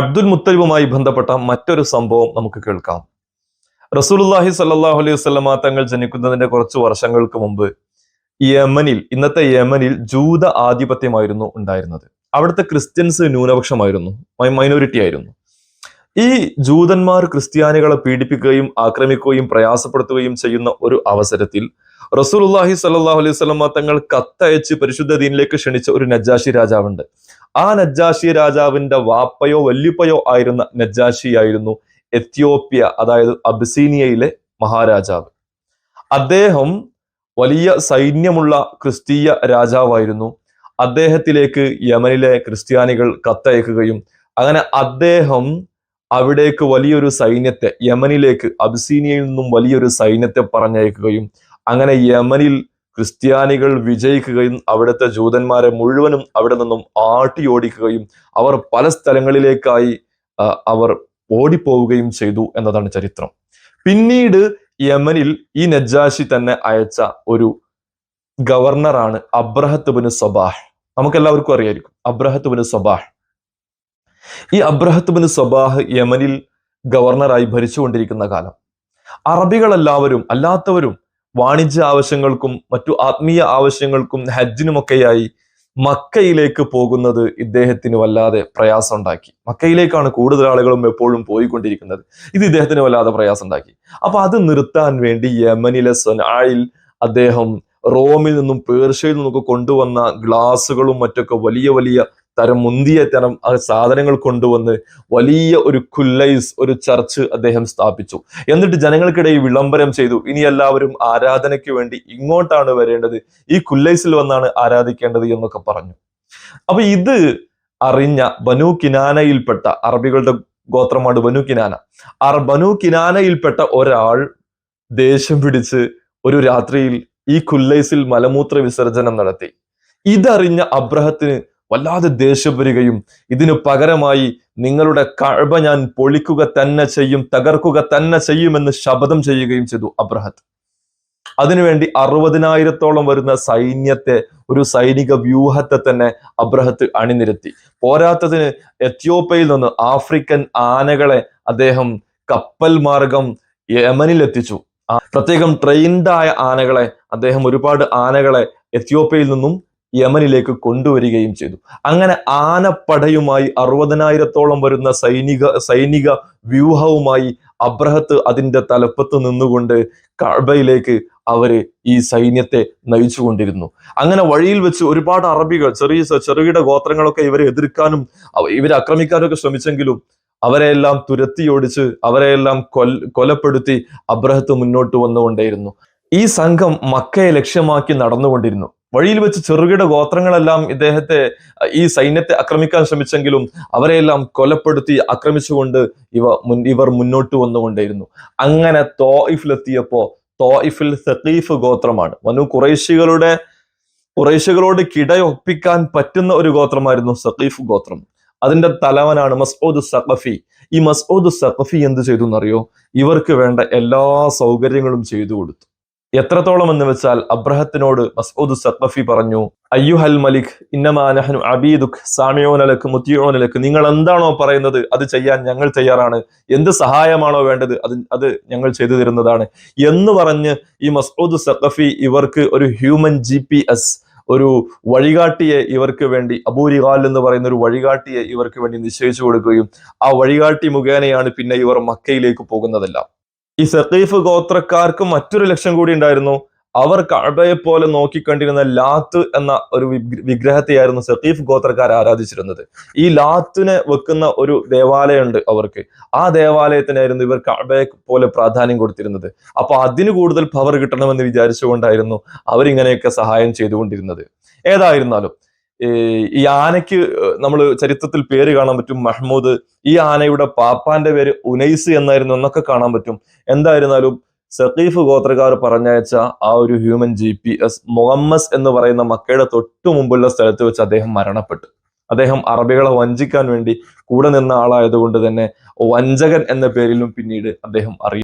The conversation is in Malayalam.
അബ്ദുൽ മുത്തലിബുമായി ബന്ധപ്പെട്ട മറ്റൊരു സംഭവം നമുക്ക് കേൾക്കാം. റസൂലുല്ലാഹി സല്ലാഹു അലൈഹി വസ്ലമ തങ്ങൾ ജനിക്കുന്നതിന്റെ കുറച്ച് വർഷങ്ങൾക്ക് മുമ്പ് യമനിൽ ഇന്നത്തെ യമനിൽ ജൂത ആധിപത്യമായിരുന്നു ഉണ്ടായിരുന്നത്. അവിടുത്തെ ക്രിസ്ത്യൻസ് ന്യൂനപക്ഷമായിരുന്നു മൈനോറിറ്റി ആയിരുന്നു. ഈ ജൂതന്മാർ ക്രിസ്ത്യാനികളെ പീഡിപ്പിക്കുകയും ആക്രമിക്കുകയും പ്രയാസപ്പെടുത്തുകയും ചെയ്യുന്ന ഒരു അവസരത്തിൽ റസൂലുല്ലാഹി സല്ലാഹു അലൈഹി സ്വലമ തങ്ങൾ കത്തയച്ച് പരിശുദ്ധ ദീനിലേക്ക് ക്ഷണിച്ച ഒരു നജാഷി രാജാവുണ്ട്. ആ നജ്ജാഷി രാജാവിന്റെ വാപ്പയോ വല്യുപ്പയോ ആയിരുന്ന നജ്ജാഷിയായിരുന്നു എത്യോപ്യ അതായത് അബിസീനിയയിലെ മഹാരാജാവ്. അദ്ദേഹം വലിയ സൈന്യമുള്ള ക്രിസ്തീയ രാജാവായിരുന്നു. അദ്ദേഹത്തിലേക്ക് യമനിലെ ക്രിസ്ത്യാനികൾ കത്തയക്കുകയും അങ്ങനെ അദ്ദേഹം അവിടേക്ക് വലിയൊരു സൈന്യത്തെ യമനിലേക്ക് അബിസീനിയയിൽ നിന്നും വലിയൊരു സൈന്യത്തെ പറഞ്ഞയക്കുകയും അങ്ങനെ യമനിൽ ക്രിസ്ത്യാനികൾ വിജയിക്കുകയും അവിടുത്തെ ജൂതന്മാരെ മുഴുവനും അവിടെ നിന്നും ആട്ടി ഓടിക്കുകയും അവർ പല സ്ഥലങ്ങളിലേക്കായി അവർ ഓടിപ്പോവുകയും ചെയ്തു എന്നതാണ് ചരിത്രം. പിന്നീട് യമനിൽ ഈ നജാഷി തന്നെ അയച്ച ഒരു ഗവർണറാണ് അബ്രഹത്ത് ബിന് സബാഹ്. നമുക്കെല്ലാവർക്കും അറിയായിരിക്കും അബ്രഹത്ത് ബിന് സബാഹ്. ഈ അബ്രഹത്ത് ബിന് സബാഹ് യമനിൽ ഗവർണറായി ഭരിച്ചുകൊണ്ടിരിക്കുന്ന കാലം. അറബികളെല്ലാവരും അല്ലാത്തവരും വാണിജ്യ ആവശ്യങ്ങൾക്കും മറ്റു ആത്മീയ ആവശ്യങ്ങൾക്കും ഹജ്ജിനുമൊക്കെയായി മക്കയിലേക്ക് പോകുന്നത് ഇദ്ദേഹത്തിന് വല്ലാതെ പ്രയാസം ഉണ്ടാക്കി മക്കയിലേക്കാണ് കൂടുതൽ ആളുകളും എപ്പോഴും പോയിക്കൊണ്ടിരിക്കുന്നത്. ഇത് ഇദ്ദേഹത്തിന് വല്ലാതെ പ്രയാസം ഉണ്ടാക്കി അപ്പൊ അത് നിർത്താൻ വേണ്ടി യമനിലെ സൊനായിൽ അദ്ദേഹം റോമിൽ നിന്നും പേർഷ്യയിൽ നിന്നൊക്കെ കൊണ്ടുവന്ന ഗ്ലാസുകളും മറ്റൊക്കെ വലിയ വലിയ തരം മുന്തിയ തരം സാധനങ്ങൾ കൊണ്ടുവന്ന് വലിയ ഒരു കുല്ലൈസ് ഒരു ചർച്ച് അദ്ദേഹം സ്ഥാപിച്ചു. എന്നിട്ട് ജനങ്ങൾക്കിടയിൽ വിളംബരം ചെയ്തു. ഇനി എല്ലാവരും ആരാധനയ്ക്ക് വേണ്ടി ഇങ്ങോട്ടാണ് വരേണ്ടത്. ഈ കുല്ലൈസിൽ വന്നാണ് ആരാധിക്കേണ്ടത് എന്നൊക്കെ പറഞ്ഞു. അപ്പൊ ഇത് അറിഞ്ഞ ബനു കിനാനയിൽപ്പെട്ട അറബികളുടെ ഗോത്രമാണ് ബനു കിനാന. ആ ബനു കിനാനയിൽപ്പെട്ട ഒരാൾ ദേഷ്യം പിടിച്ച് ഒരു രാത്രിയിൽ ഈ കുല്ലൈസിൽ മലമൂത്ര വിസർജനം നടത്തി. ഇതറിഞ്ഞ അബ്രഹത്തിന് വല്ലാതെ ദേഷ്യം വരികയും ഇതിനു പകരമായി നിങ്ങളുടെ കഴവ ഞാൻ പൊളിക്കുക തന്നെ ചെയ്യും തകർക്കുക തന്നെ ചെയ്യുമെന്ന് ശപഥം ചെയ്യുകയും ചെയ്തു അബ്രഹത്ത് അതിനുവേണ്ടി അറുപതിനായിരത്തോളം വരുന്ന സൈന്യത്തെ ഒരു സൈനിക വ്യൂഹത്തെ തന്നെ അബ്രഹത്ത് അണിനിരത്തി. പോരാത്തതിന് എത്യോപ്യയിൽ നിന്ന് ആഫ്രിക്കൻ ആനകളെ അദ്ദേഹം കപ്പൽ മാർഗം യമനിൽ എത്തിച്ചു. പ്രത്യേകം ട്രെയിൻഡായ ആനകളെ അദ്ദേഹം ഒരുപാട് ആനകളെ എത്യോപ്യയിൽ നിന്നും യമനിലേക്ക് കൊണ്ടുവരികയും ചെയ്തു. അങ്ങനെ ആനപ്പടയുമായി അറുപതിനായിരത്തോളം വരുന്ന സൈനിക സൈനിക വ്യൂഹവുമായി അബ്രഹത്ത് അതിന്റെ തലപ്പത്ത് നിന്നുകൊണ്ട് കഅബയിലേക്ക് അവർ ഈ സൈന്യത്തെ നയിച്ചുകൊണ്ടിരുന്നു. അങ്ങനെ വഴിയിൽ വെച്ച് ഒരുപാട് അറബികൾ ചെറിയ ചെറുകിട ഗോത്രങ്ങളൊക്കെ ഇവരെ എതിർക്കാനും ഇവരെ ആക്രമിക്കാനൊക്കെ ശ്രമിച്ചെങ്കിലും അവരെയെല്ലാം തുരത്തിയോടിച്ച് അവരെയെല്ലാം കൊൽ കൊലപ്പെടുത്തി അബ്രഹത്ത് മുന്നോട്ട് വന്നുകൊണ്ടേയിരുന്നു. ഈ സംഘം മക്കയെ ലക്ഷ്യമാക്കി നടന്നുകൊണ്ടിരുന്നു. വഴിയിൽ വെച്ച് ചെറുകിട ഗോത്രങ്ങളെല്ലാം ഇദ്ദേഹത്തെ ഈ സൈന്യത്തെ ആക്രമിക്കാൻ ശ്രമിച്ചെങ്കിലും അവരെയെല്ലാം കൊലപ്പെടുത്തി ആക്രമിച്ചുകൊണ്ട് ഇവ മുൻ ഇവർ മുന്നോട്ട് വന്നുകൊണ്ടേയിരുന്നു. അങ്ങനെ തോയിഫിലെത്തിയപ്പോ തോയിഫിൽ സഖീഫ് ഗോത്രമാണ്. വനു കുറേശികളുടെ കുറേശികളോട് കിടയൊപ്പിക്കാൻ പറ്റുന്ന ഒരു ഗോത്രമായിരുന്നു സഖീഫ് ഗോത്രം. അതിന്റെ തലവനാണ് മസ്ഊദ് സഖഫി. ഈ മസ്ഊദ് സഖഫി എന്ത് ചെയ്തു എന്നറിയോ? ഇവർക്ക് വേണ്ട എല്ലാ സൗകര്യങ്ങളും ചെയ്തു കൊടുത്തു. എത്രത്തോളം എന്ന് വെച്ചാൽ അബ്രഹത്തിനോട് മസ്ഊദ് സഖഫി പറഞ്ഞു അയ്യുഹൽ മലിക് ഇന്നമാനഹനു അബീദുഖ് സാമിയോനലക്ക് മുത്തിയോനലക്ക് നിങ്ങൾ എന്താണോ പറയുന്നത് അത് ചെയ്യാൻ ഞങ്ങൾ തയ്യാറാണ്. എന്ത് സഹായമാണോ വേണ്ടത് അത് അത് ഞങ്ങൾ ചെയ്തു തരുന്നതാണ്. എന്ന് പറഞ്ഞ് ഈ മസ്ഊദ് സഖഫി ഇവർക്ക് ഒരു ഹ്യൂമൻ ജി ഒരു വഴികാട്ടിയെ ഇവർക്ക് വേണ്ടി അബൂരികാൽ എന്ന് പറയുന്ന ഒരു വഴികാട്ടിയെ ഇവർക്ക് വേണ്ടി നിശ്ചയിച്ചു കൊടുക്കുകയും ആ വഴികാട്ടി മുഖേനയാണ് പിന്നെ ഇവർ മക്കയിലേക്ക് പോകുന്നതെല്ലാം. ഈ സഖീഫ് ഗോത്രക്കാർക്ക് മറ്റൊരു ലക്ഷ്യം കൂടി ഉണ്ടായിരുന്നു. അവർ കഴബയെ പോലെ നോക്കിക്കണ്ടിരുന്ന ലാത്ത് എന്ന ഒരു വിഗ്രഹത്തെയായിരുന്നു സഖീഫ് ഗോത്രക്കാർ ആരാധിച്ചിരുന്നത്. ഈ ലാത്തിനെ വെക്കുന്ന ഒരു ദേവാലയമുണ്ട് അവർക്ക്. ആ ദേവാലയത്തിനായിരുന്നു ഇവർ കഴബയെ പോലെ പ്രാധാന്യം കൊടുത്തിരുന്നത്. അപ്പൊ അതിന് കൂടുതൽ പവർ കിട്ടണമെന്ന് വിചാരിച്ചുകൊണ്ടായിരുന്നു അവരിങ്ങനെയൊക്കെ സഹായം ചെയ്തുകൊണ്ടിരുന്നത്. ഏതായിരുന്നാലും ഈ ആനയ്ക്ക് നമ്മൾ ചരിത്രത്തിൽ പേര് കാണാൻ പറ്റും മഹ്മൂദ് ഈ ആനയുടെ പാപ്പാന്റെ പേര് ഉനൈസ് എന്നായിരുന്നു എന്നൊക്കെ കാണാൻ പറ്റും. എന്തായിരുന്നാലും സഖീഫ് ഗോത്രക്കാർ പറഞ്ഞയച്ച ആ ഒരു ഹ്യൂമൻ ജി പി എസ് മുഹമ്മസ് എന്ന് പറയുന്ന മക്കയുടെ തൊട്ടു മുമ്പുള്ള സ്ഥലത്ത് വെച്ച് അദ്ദേഹം മരണപ്പെട്ടു. അദ്ദേഹം അറബികളെ വഞ്ചിക്കാൻ വേണ്ടി കൂടെ നിന്ന ആളായതുകൊണ്ട് തന്നെ വഞ്ചകൻ എന്ന പേരിലും പിന്നീട് അദ്ദേഹം അറിയും